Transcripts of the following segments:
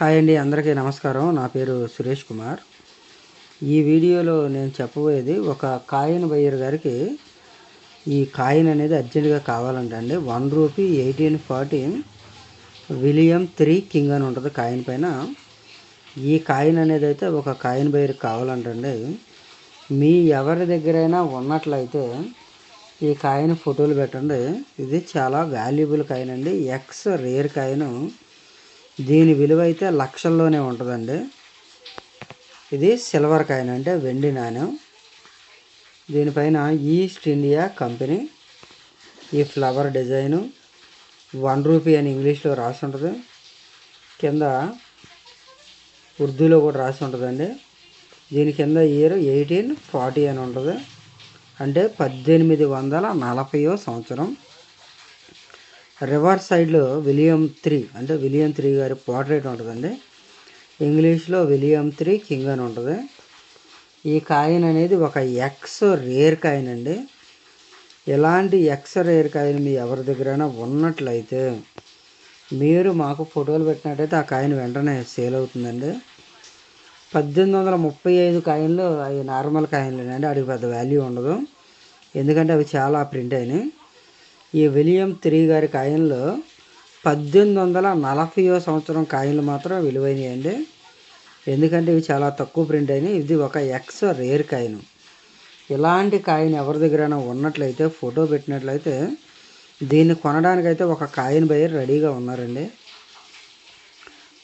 Hi అండి అందరికీ నమస్కారం. నా పేరు సురేష్ కుమార్. ఈ వీడియోలో నేను చెప్పబోయేది ఒక కాయిన్ బయ్యర్ గారికి ఈ కాయిన్ అనేది అర్జెంటుగా కావాలంట అండి. One rupee eighteen forty William three king అని ఉంటుంది కాయిన్ పైన. ఈ కాయిన్ అనేది అయితే ఒక కాయిన్ బయ్యర్ కావాలంటండి మీ ఎవరి దగ్గరైనా ఉన్నట్లయితే ఈ కాయిన్ ఫోటోలు పెట్టండి. ఇది చాలా వాల్యుబుల్ కాయిన్ అండి. Ex rare coin. దీని విలువ అయితే లక్షల్లోనే ఉంటుందండి. ఇది సిల్వర్ కాయిన్ అంటే వెండి నాణ్యం. దీనిపైన ఈస్ట్ ఇండియా కంపెనీ ఈ ఫ్లవర్ డిజైను వన్ రూపీ అని ఇంగ్లీష్లో రాసి ఉంటుంది. కింద ఉర్దూలో కూడా రాసి ఉంటుందండి. దీని కింద ఇయర్ ఎయిటీన్ ఫార్టీ అని ఉంటుంది. అంటే పద్దెనిమిది వందల నలభైయో సంవత్సరం. రివర్స్ సైడ్లో విలియం త్రీ అంటే విలియం త్రీ గారి పోర్ట్రేట్ ఉంటుందండి. ఇంగ్లీష్లో విలియం త్రీ కింగ్ అని ఉంటుంది. ఈ కాయిన్ అనేది ఒక ఎక్స్ రేర్ కాయిన్ అండి. ఇలాంటి ఎక్స్ రేర్ కాయిన్ మీ ఎవరి దగ్గరైనా ఉన్నట్లయితే మీరు మాకు ఫోటోలు పెట్టినట్టయితే ఆ కాయిన్ వెంటనే సేల్ అవుతుందండి. పద్దెనిమిది వందల ముప్పై ఐదు కాయిన్లు అవి నార్మల్ కాయిన్లు అండి వాటికి పెద్ద వాల్యూ ఉండదు. ఎందుకంటే అవి చాలా ప్రింట్ అయినాయి. ఈ విలియం త్రీ గారి కాయిన్లో పద్దెనిమిది వందల నలభైయో సంవత్సరం కాయిన్లు మాత్రం విలువైనవి అండి ఎందుకంటే ఇవి చాలా తక్కువ ప్రింట్ అయినాయి. ఇది ఒక ఎక్స్ రేర్ కాయిన్. ఇలాంటి కాయిన్ ఎవరి దగ్గరైనా ఉన్నట్లయితే ఫోటో పెట్టినట్లయితే దీన్ని కొనడానికైతే ఒక కాయిన్ బయర్ రెడీగా ఉన్నారండి.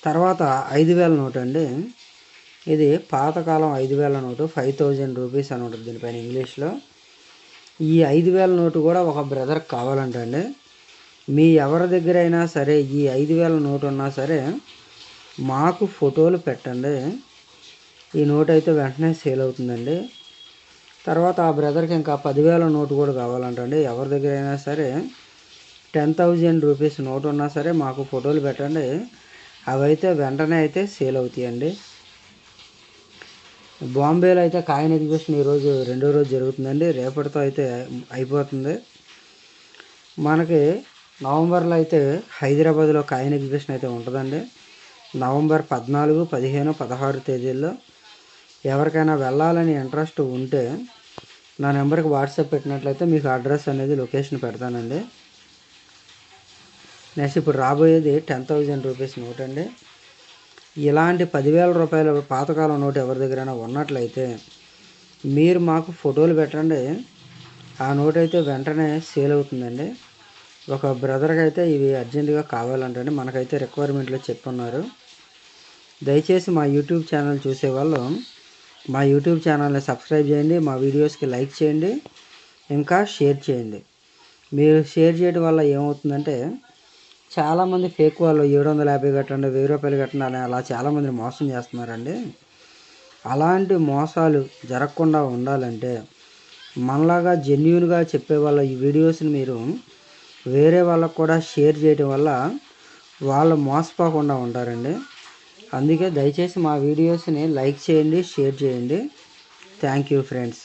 తర్వాత ఐదు వేల నోట్ అండి. ఇది పాతకాలం ఐదు వేల నోటు ఫైవ్ థౌజండ్ రూపీస్ అని ఉంటుంది దీనిపైన ఇంగ్లీష్లో. ఈ ఐదు వేల నోటు కూడా ఒక బ్రదర్ కావాలంటండి. మీ ఎవరి దగ్గర అయినా సరే ఈ ఐదు వేల నోటు ఉన్నా సరే మాకు ఫోటోలు పెట్టండి. ఈ నోట్ అయితే వెంటనే సేల్ అవుతుందండి. తర్వాత ఆ బ్రదర్కి ఇంకా పదివేల నోటు కూడా కావాలంటండి. ఎవరి దగ్గర అయినా సరే టెన్ థౌజండ్ రూపీస్ నోట్ ఉన్నా సరే మాకు ఫోటోలు పెట్టండి. అవైతే వెంటనే అయితే సేల్ అవుతాయండి. బాంబేలో అయితే కాయిన్ ఎగ్జిబిషన్ ఈరోజు రెండో రోజు జరుగుతుందండి. రేపటితో అయితే అయిపోతుంది. మనకి నవంబర్లో అయితే హైదరాబాద్లో కాయిన్ ఎగ్జిబిషన్ అయితే ఉంటుందండి. నవంబర్ పద్నాలుగు పదిహేను పదహారు తేదీల్లో ఎవరికైనా వెళ్ళాలని ఇంట్రెస్ట్ ఉంటే నా నెంబర్కి వాట్సాప్ పెట్టినట్లయితే మీకు అడ్రస్ అనేది లొకేషన్ పెడతానండి. నెక్స్ట్ ఇప్పుడు రాబోయేది టెన్ థౌజండ్ రూపీస్ నోట్ అండి ఇలాంటి పదివేల రూపాయల పాతకాలం నోటు ఎవరి దగ్గరైనా ఉన్నట్లయితే మీరు మాకు ఫోటోలు పెట్టండి. ఆ నోట్ అయితే వెంటనే సేల్ అవుతుందండి. ఒక బ్రదర్కి అయితే ఇవి అర్జెంటుగా కావాలంటండి. మనకైతే రిక్వైర్మెంట్లో చెప్పున్నారు దయచేసి మా యూట్యూబ్ ఛానల్ చూసేవాళ్ళు మా యూట్యూబ్ ఛానల్ని సబ్స్క్రైబ్ చేయండి. మా వీడియోస్కి లైక్ చేయండి. ఇంకా షేర్ చేయండి. మీరు షేర్ చేయడం వల్ల ఏమవుతుందంటే చాలామంది ఫేక్ వాళ్ళు ఏడు వందల యాభై కట్టండి వెయ్యి రూపాయలు కట్టండి అని అలా చాలామందిని మోసం చేస్తున్నారండి. అలాంటి మోసాలు జరగకుండా ఉండాలంటే మనలాగా జెన్యున్గా చెప్పే వాళ్ళ ఈ వీడియోస్ని మీరు వేరే వాళ్ళకు కూడా షేర్ చేయడం వల్ల వాళ్ళు మోసపోకుండా ఉంటారండి. అందుకే దయచేసి మా వీడియోస్ని లైక్ చేయండి షేర్ చేయండి. Thank you friends